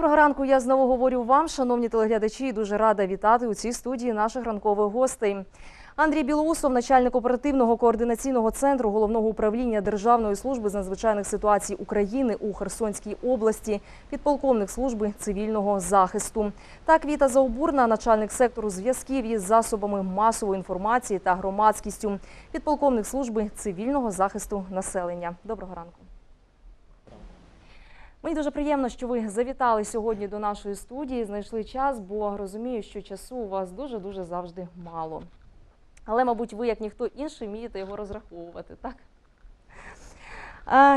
Доброго ранку. Я знову говорю вам, шановні телеглядачі, дуже рада вітати у цій студії наших ранкових гостей. Андрій Білоусов, начальник оперативного координаційного центру головного управління Державної служби з надзвичайних ситуацій України у Херсонській області, підполковник служби цивільного захисту. Та Квіта Заубурна, начальник сектору зв'язків із засобами масової інформації та громадськістю, підполковник служби цивільного захисту населення. Доброго ранку. Мені дуже приємно, що ви завітали сьогодні до нашої студії, знайшли час, бо розумію, що часу у вас дуже-дуже завжди мало. Але, мабуть, ви, як ніхто інший, вмієте його розраховувати, так?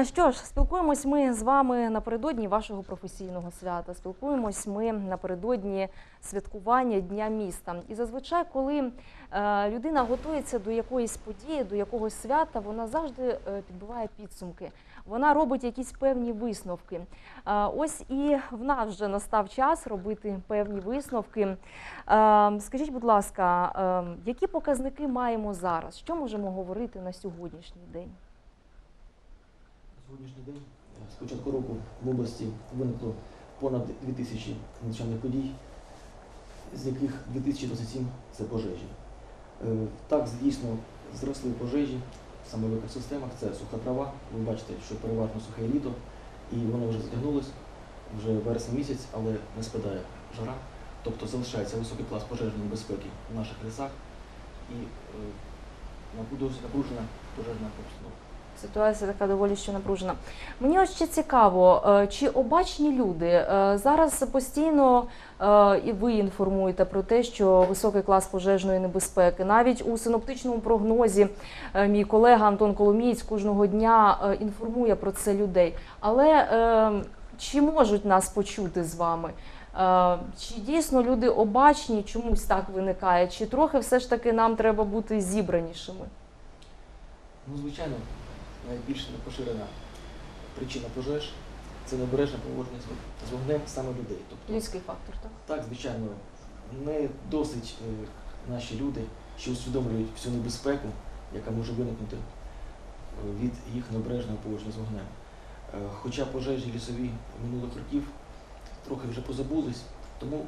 Що ж, спілкуємось ми з вами напередодні вашого професійного свята. Спілкуємось ми напередодні святкування Дня міста. І зазвичай, коли е, людина готується до якоїсь події, до якогось свята, вона завжди е, підбиває підсумки. Вона робить якісь певні висновки. Е, Ось і в нас вже настав час робити певні висновки. Е, Скажіть, будь ласка, е, які показники маємо зараз? Що можемо говорити на сьогоднішній день? Сьогоднішній день з початку року в області виникло понад 2000 надзвичайних подій, з яких 2027 це пожежі. Так, дійсно, зросли пожежі саме в екосистемах, це суха трава. Ви бачите, що переважно сухе літо, і воно вже затягнулось вже вересень місяць, але не спадає жара. Тобто залишається високий клас пожежної безпеки в наших лісах і е, напружена пожежна обстановка. Ситуація така доволі що напружена. Мені ось ще цікаво, е, чи обачні люди е, зараз постійно е, і ви інформуєте про те, що високий клас пожежної небезпеки. Навіть у синоптичному прогнозі мій колега Антон Коломієць кожного дня інформує про це людей. Але чи можуть нас почути з вами? Чи дійсно люди обачні, чомусь так виникає? Чи трохи все ж таки нам треба бути зібранішими? Ну, звичайно, найбільш поширена причина пожеж це необережне поводження з вогнем саме людей. Тобто, Людський фактор, так? так, звичайно, не досить е, наші люди, що усвідомлюють всю небезпеку, яка може виникнути е, від їх необережного поводження з вогнем. Е, Хоча пожежі лісові минулих років трохи вже позабулись, тому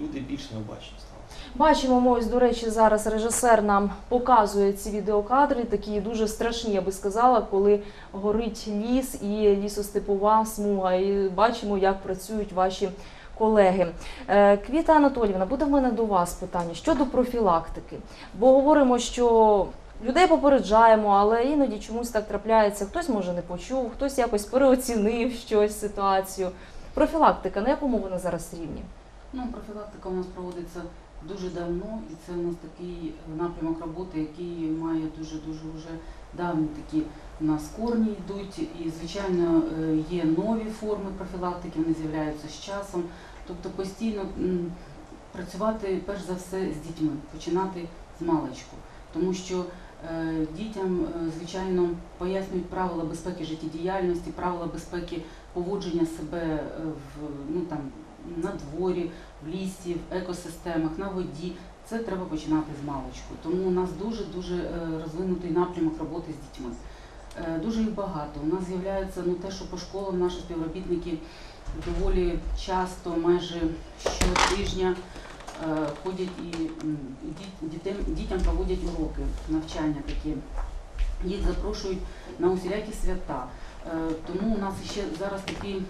люди більш необачні стали. Бачимо, ми ось, до речі, зараз режисер нам показує ці відеокадри, такі дуже страшні, я би сказала, коли горить ліс і лісостепова смуга. І бачимо, як працюють ваші колеги. Е, Квіта Анатоліївна, буде в мене до вас питання щодо профілактики. Бо говоримо, що людей попереджаємо, але іноді чомусь так трапляється. Хтось може не почув, хтось якось переоцінив щось ситуацію. Профілактика, на якому вона зараз рівні? Ну, профілактика у нас проводиться дуже давно, і це у нас такий напрямок роботи, який має дуже-дуже вже давні такі у нас корні йдуть. І, звичайно, е, є нові форми профілактики, вони з'являються з часом. Тобто постійно працювати перш за все з дітьми, починати з маличку. Тому що е, дітям, е, звичайно, пояснюють правила безпеки життєдіяльності, правила безпеки поводження себе е, в ну там на дворі, в лісі, в екосистемах, на воді. Це треба починати з маличку. Тому у нас дуже дуже е, розвинутий напрямок роботи з дітьми. Е, Дуже їх багато. У нас з'являється ну те, що по школам наші співробітники доволі часто, майже щотижня е, ходять і дітям, дітям проводять уроки, навчання такі. Їх запрошують на усілякі свята. Тому у нас ще зараз такий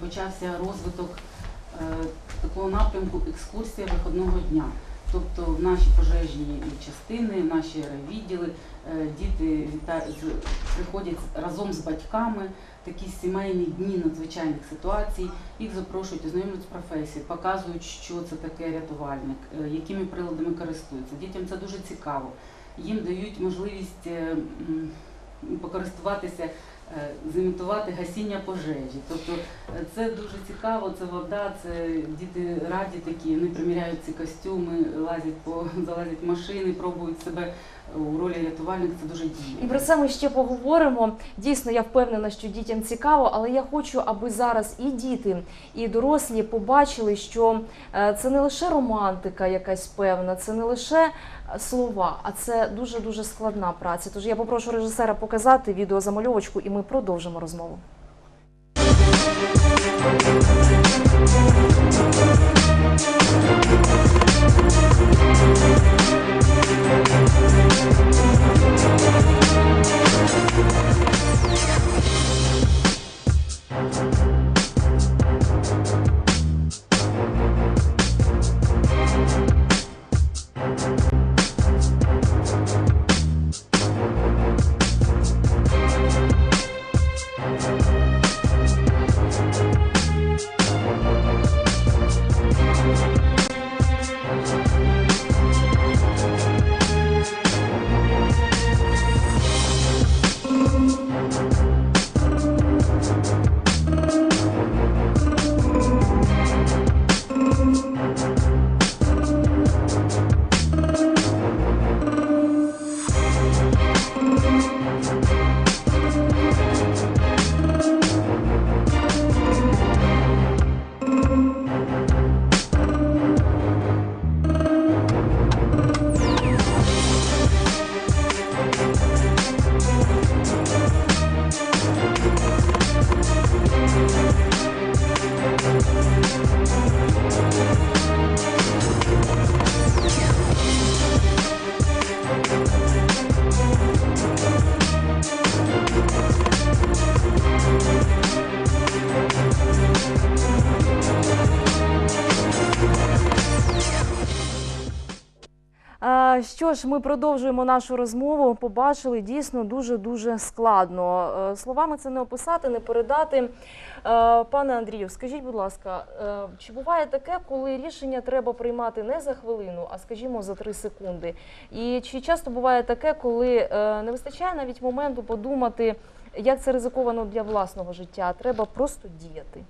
почався розвиток такого напрямку екскурсія виходного дня. Тобто в наші пожежні частини, наші відділи діти віта- з- приходять разом з батьками, такі сімейні дні надзвичайних ситуацій, їх запрошують, ознайомлюють з професією, показують, що це таке рятувальник, е, якими приладами користуються. Дітям це дуже цікаво. Їм дають можливість е, покористуватися, е, зімітувати гасіння пожежі. Тобто е, це дуже цікаво, це вода, це діти раді такі, вони приміряють ці костюми, лазять по залазять в машини, пробують себе у ролі рятувальника. Це дуже І про це ми ще поговоримо. Дійсно, я впевнена, що дітям цікаво, але я хочу, аби зараз і діти, і дорослі побачили, що е, це не лише романтика якась певна, це не лише е, слова, а це дуже дуже складна праця. Тож я попрошу режисера показати відеозамальовочку, і ми продовжимо розмову. Е, Що ж, ми продовжуємо нашу розмову. Побачили дійсно дуже дуже складно. Е, Словами це не описати, не передати. Е, Пане Андрію, скажіть, будь ласка, е, чи буває таке, коли рішення треба приймати не за хвилину, а скажімо за три секунди? І чи часто буває таке, коли не вистачає навіть моменту подумати, як це ризиковано для власного життя? Треба просто діяти?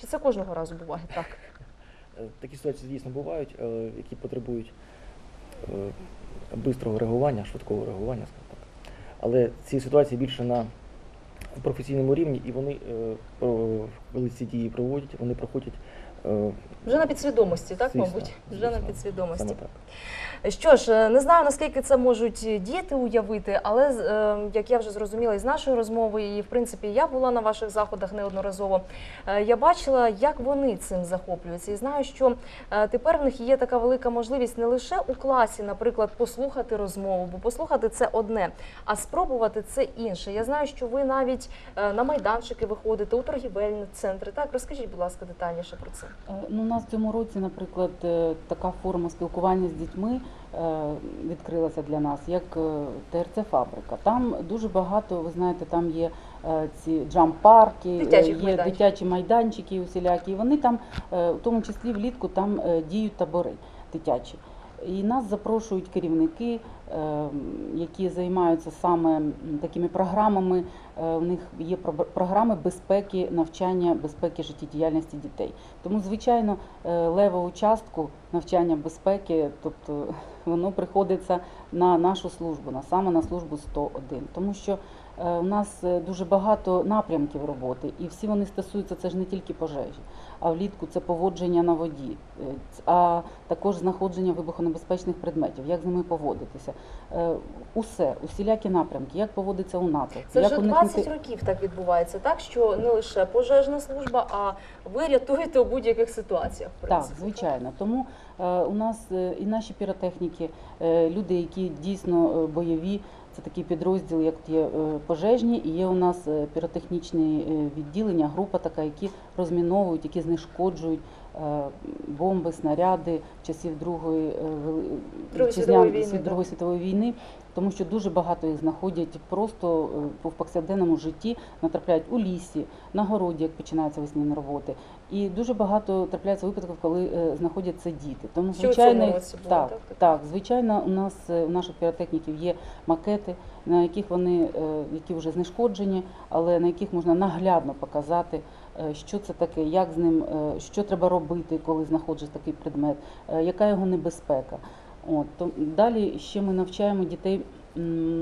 Чи це кожного разу буває так? Такі ситуації дійсно бувають, які потребують бистрого реагування, швидкого реагування, скажімо так. Але ці ситуації більше на професійному рівні, і вони, е, коли ці дії проводять, вони проходять е, Вже на підсвідомості, так, Звісно, мабуть? Вже на підсвідомості. саме так. Що ж, е, не знаю наскільки це можуть діти уявити, але е, як я вже зрозуміла із нашої розмови, і в принципі я була на ваших заходах неодноразово. е, Я бачила, як вони цим захоплюються, і знаю, що е, тепер в них є така велика можливість не лише у класі, наприклад, послухати розмову, бо послухати це одне, а спробувати це інше. Я знаю, що ви навіть е, на майданчики виходите у торгівельні центри. Так, розкажіть, будь ласка, детальніше про це. Е, Ну, у нас в цьому році, наприклад, е, така форма спілкування з дітьми е, відкрилася для нас, як е, ТРЦ Фабрика. Там дуже багато, ви знаєте, там є е, ці джамп-парки, е, є дитячі майданчики усілякі. І вони там, е, в тому числі влітку, там е, діють табори дитячі. І нас запрошують керівники, е, які займаються саме такими програмами. Е, У них є про- програми безпеки, навчання безпеки життєдіяльності дітей. Тому, звичайно, е, левову частку навчання безпеки, тобто воно приходиться на нашу службу, на саме на службу 101. Тому що е, у нас е, дуже багато напрямків роботи, і всі вони стосуються це ж не тільки пожежі, а влітку це поводження на воді, е, а також знаходження вибухонебезпечних предметів, як з ними поводитися. Е, Усе, усілякі напрямки, як поводиться у НАТО, Це як вже уникнути- 20 років так відбувається, так що не лише пожежна служба, а ви рятуєте у будь-яких ситуаціях. в Так, звичайно. Тому е, у нас е, і наші піротехніки, е, люди, які дійсно е, бойові, це такий підрозділ, як є е, пожежні, і є у нас е, піротехнічні е, відділення, група така, які розміновують, які знешкоджують бомби, снаряди часів Другої, е, Другої світової війни. Тому що дуже багато їх знаходять просто в повсякденному житті, натрапляють у лісі, на городі, як починаються весняні роботи. І дуже багато трапляється випадків, коли е, знаходяться діти. Тому Що звичайно, було, так, так? так, звичайно, у нас е, у наших піротехніків є макети, на яких вони е, які вже знешкоджені, але на яких можна наглядно показати, що це таке, як з ним, що треба робити, коли знаходиш такий предмет, яка його небезпека. От то далі ще ми навчаємо дітей.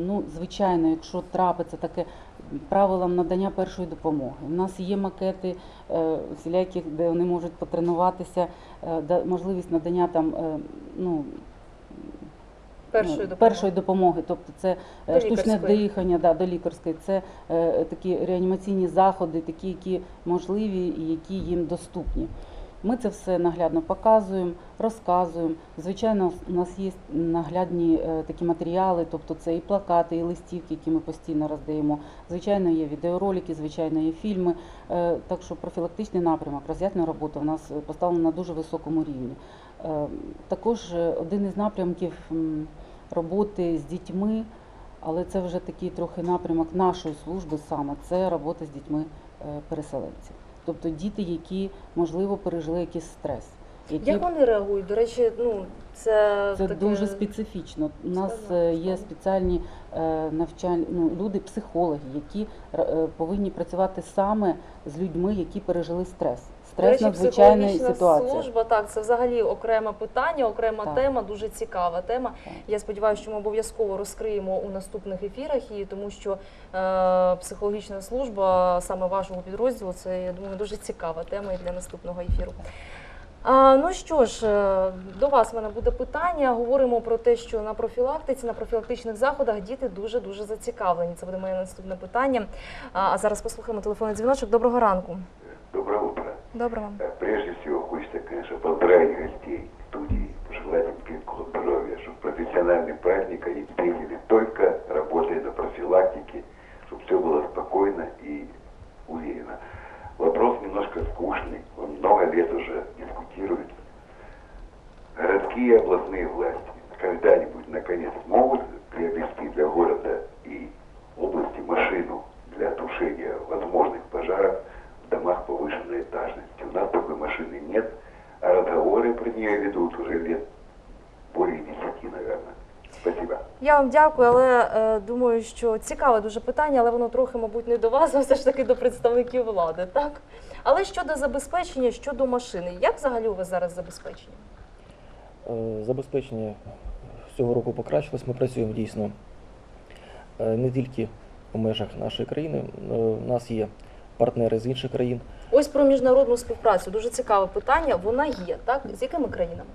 Ну, звичайно, якщо трапиться таке правилам надання першої допомоги. У нас є макети е, всіляких, де вони можуть потренуватися, е, можливість надання там е, ну, Першої ну, допомоги. першої допомоги. Тобто це До штучне лікарської. дихання, да, до лікарської, це е, такі реанімаційні заходи, такі, які можливі і які їм доступні. Ми це все наглядно показуємо, розказуємо. Звичайно, у нас є наглядні е, такі матеріали, тобто це і плакати, і листівки, які ми постійно роздаємо. Звичайно, є відеоролики, звичайно, є фільми. Е, Так що профілактичний напрямок, роз'яснена робота у нас е, поставлена на дуже високому рівні. Також один із напрямків роботи з дітьми, але це вже такий трохи напрямок нашої служби саме це робота з дітьми переселенців. Тобто діти, які можливо пережили якийсь стрес. Які Як вони реагують? До речі, ну це, це таке... дуже специфічно. У нас Складно, е, є спеціальні е, навчальні ну, люди, психологи, які е, повинні працювати саме з людьми, які пережили стрес. До речі, Стрес надзвичайна психологічна ситуація. служба, так, це взагалі окреме питання, окрема Так. тема, дуже цікава тема. Так. Я сподіваюся, що ми обов'язково розкриємо у наступних ефірах її, тому що е, психологічна служба саме вашого підрозділу це я думаю дуже цікава тема і для наступного ефіру. А, ну що ж, е, до вас в мене буде питання. Говоримо про те, що на профілактиці, на профілактичних заходах діти дуже дуже зацікавлені. Це буде моє наступне питання. А, а зараз послухаємо телефонний дзвіночок. Доброго ранку. Доброе утро. Доброго. Э, Прежде всего хочется, конечно, поздравить гостей студии, пожелать им крепкого здоровья, чтобы профессиональный праздник они встретили только работая на профилактике, чтобы все было спокойно и уверенно. Вопрос немножко скучный, он много лет уже дискутируется. Городские и областные власти когда-нибудь наконец смогут приобрести для города и области машину для тушения возможных пожаров домах повышенной этажности. У нас такой машины нет, а разговоры про нее ведут уже лет более десяти, наверное. Спасибо. Я вам дякую, але е, думаю, що цікаве дуже питання, але воно трохи, мабуть, не до вас, а все ж таки до представників влади, так? Але щодо забезпечення, щодо машини, як взагалі у вас зараз забезпечення? Е, Забезпечення цього року покращилось. Ми працюємо дійсно е, не тільки у межах нашої країни. Е, У нас є партнери з інших країн. Ось про міжнародну співпрацю. Дуже цікаве питання. Вона є, так? З якими країнами?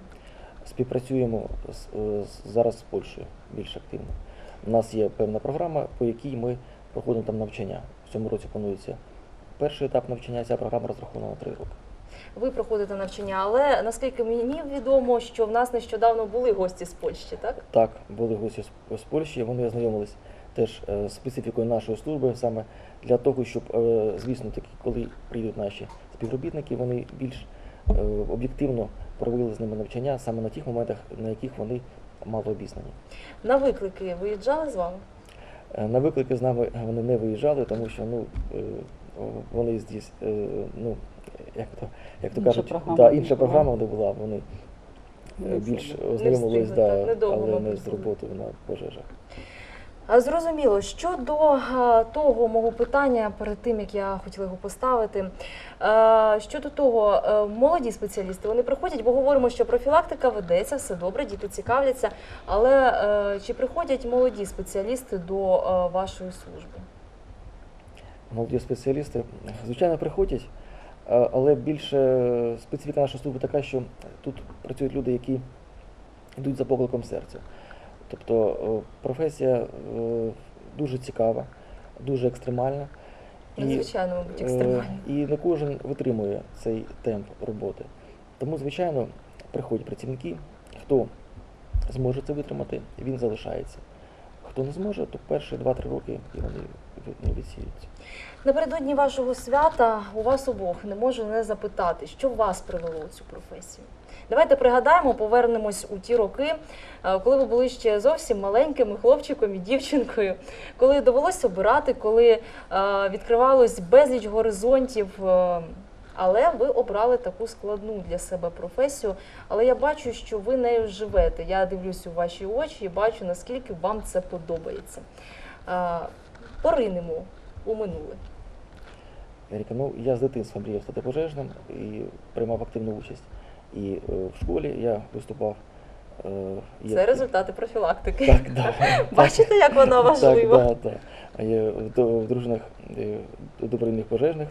Співпрацюємо з, е, з- зараз з Польщею більш активно. У нас є певна програма, по якій ми проходимо там навчання. В цьому році планується перший етап навчання. Ця програма розрахована на три роки. Ви проходите навчання, але наскільки мені відомо, що в нас нещодавно були гості з Польщі, так? Так, були гості з, з Польщі, вони ознайомились теж е, специфікою нашої служби, саме для того, щоб, е, звісно, таки, коли прийдуть наші співробітники, вони більш е, об'єктивно провели з ними навчання саме на тих моментах, на яких вони мало обізнані. На виклики виїжджали з вами? На виклики з нами вони не виїжджали, тому що ну, вони здесь, ну, як то, як то кажуть, програма да, інша програма не була, вони більш ознайомились, да, але не з роботою на пожежах. Зрозуміло, щодо того мого питання перед тим, як я хотіла його поставити. Щодо того, е, молоді спеціалісти вони приходять, бо говоримо, що профілактика ведеться, все добре, діти цікавляться. Але е, чи приходять молоді спеціалісти до е, вашої служби? молоді спеціалісти, звичайно, приходять, але більше специфіка нашої служби така, що тут працюють люди, які йдуть за покликом серця. Тобто е, професія е, дуже цікава, дуже екстремальна. Надзвичайно, мабуть, е, екстремально. І не кожен витримує цей темп роботи. Тому, звичайно, приходять працівники, хто зможе це витримати, він залишається. Хто не зможе, то перші 2-3 роки і вони ну, відсіються. Напередодні вашого свята у вас обох не можу не запитати, що вас привело у цю професію. Давайте пригадаємо, повернемось у ті роки, е, коли ви були ще зовсім маленькими хлопчиком і дівчинкою, коли довелося обирати, коли е, відкривалось безліч горизонтів. е, Але ви обрали таку складну для себе професію. Але я бачу, що ви нею живете. Я дивлюсь у ваші очі і бачу, наскільки вам це подобається. Поринемо у минуле. Еріка, ну я з дитинства мріяв стати пожежним і приймав активну участь. І е, в школі я виступав. Е, Це результати профілактики. Так, да. Бачите, як вона важлива? Так, да, да. Я в, дружинах е, добровільних пожежних,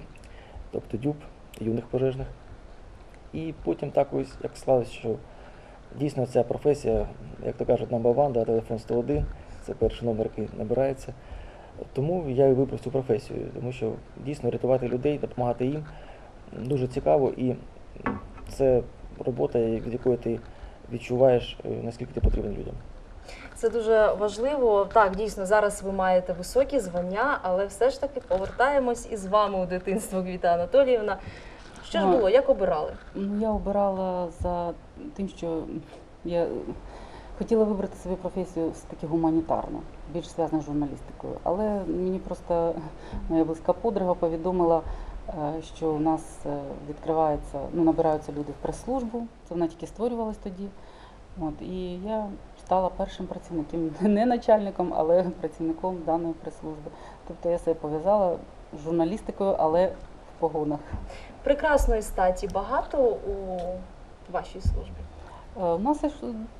тобто дюб, юних пожежних. І потім так ось як склалось, що Дійсно, ця професія, як то кажуть, number one, да, телефон 101, це перший номер, який набирається. Тому я і вибрав цю професію, тому що дійсно рятувати людей, допомагати їм дуже цікаво і це робота, від якої ти відчуваєш, е, наскільки ти потрібен людям. Це дуже важливо. Так, дійсно, зараз ви маєте високі звання, але все ж таки повертаємось із вами у дитинство, Квіта Анатоліївна. Що ж Ну, було? Як обирали? Ну, я обирала за тим, що я хотіла вибрати собі професію все-таки гуманітарну, більш зв'язану з журналістикою. Але мені просто моя близька подруга повідомила, що у нас е, відкривається, ну, набираються люди в прес-службу. Це вона тільки створювалась тоді. От, і я стала першим працівником, не начальником, але працівником даної прес-служби. Тобто я себе пов'язала з журналістикою, але в погонах. Прекрасної статі багато у вашій службі. Е, У нас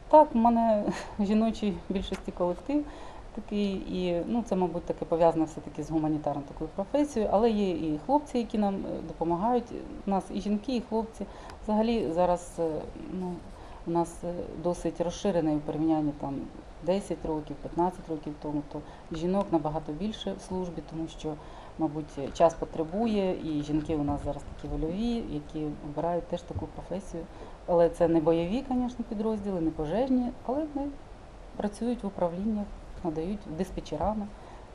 так, у мене жіночий більшості колектив такий, і ну, це, мабуть, таке пов'язане все-таки з гуманітарною такою професією, але є і хлопці, які нам е, допомагають. У нас і жінки, і хлопці. Взагалі зараз е, ну, у нас е, досить розширене в порівнянні там 10 років, 15 років тому, то жінок набагато більше в службі, тому що, мабуть, час потребує, і жінки у нас зараз такі вольові, які обирають теж таку професію. Але це не бойові, звісно, підрозділи, не пожежні, але вони працюють в управліннях, надають диспетчерами.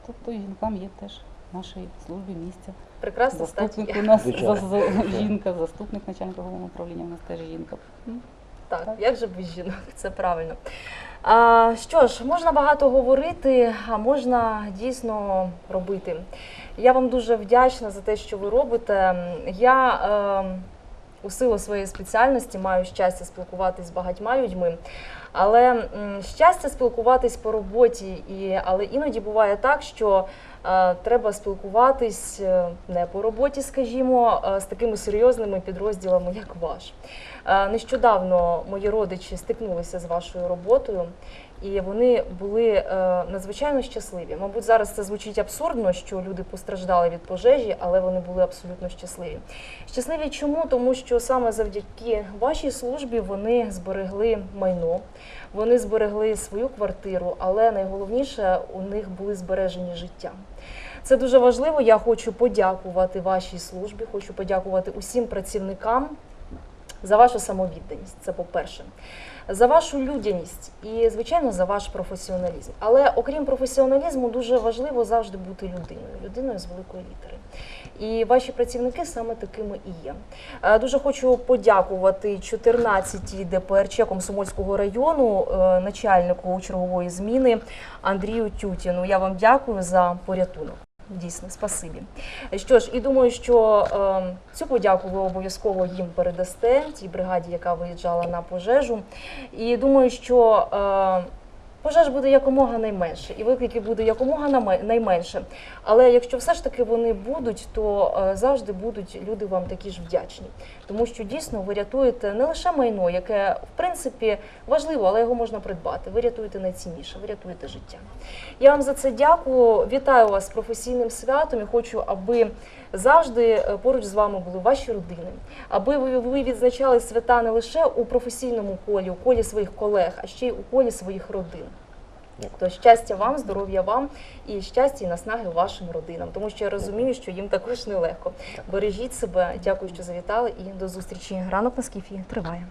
Тобто жінкам є теж в нашій службі місця. Прекрасна. Заступник у нас за- за- жінка, заступник начальника головного управління у нас теж жінка. Ну, Так, Так. як же без жінок, це правильно. А, що ж, можна багато говорити, а можна дійсно робити. Я вам дуже вдячна за те, що ви робите. Я е, у силу своєї спеціальності маю щастя спілкуватись з багатьма людьми. Але щастя спілкуватись по роботі, і, але іноді буває так, що е, треба спілкуватись е, не по роботі, скажімо, е, з такими серйозними підрозділами, як ваш. Е, Нещодавно мої родичі стикнулися з вашою роботою, і вони були е, надзвичайно щасливі. Мабуть, зараз це звучить абсурдно, що люди постраждали від пожежі, але вони були абсолютно щасливі. Щасливі чому? Тому що саме завдяки вашій службі вони зберегли майно, вони зберегли свою квартиру, але найголовніше у них були збережені життя. Це дуже важливо. Я хочу подякувати вашій службі, хочу подякувати усім працівникам за вашу самовідданість. Це по-перше, за вашу людяність і, звичайно, за ваш професіоналізм. Але окрім професіоналізму, дуже важливо завжди бути людиною, людиною з великої літери. І ваші працівники саме такими і є. Е, Дуже хочу подякувати 14-й ДПРЧ Комсомольського району, е, начальнику чергової зміни Андрію Тютіну. Я вам дякую за порятунок. Дійсно, спасибі. Що ж, і думаю, що е, цю подяку ви обов'язково їм передасте, цій бригаді, яка виїжджала на пожежу. І думаю, що е, пожеж буде якомога найменше, і викликів буде якомога найменше. Але якщо все ж таки вони будуть, то е, завжди будуть люди вам такі ж вдячні. Тому що дійсно ви рятуєте не лише майно, яке в принципі важливо, але його можна придбати. Ви рятуєте найцінніше, ви рятуєте життя. Я вам за це дякую. Вітаю вас з професійним святом і хочу, аби завжди е, поруч з вами були ваші родини, аби ви, відзначали свята не лише у професійному колі, у колі своїх колег, а ще й у колі своїх родин. То щастя вам, здоров'я вам і щастя і наснаги вашим родинам, тому що я розумію, що їм також нелегко. Бережіть себе. Дякую, що завітали, і до зустрічі. Ранок на скіфі триває.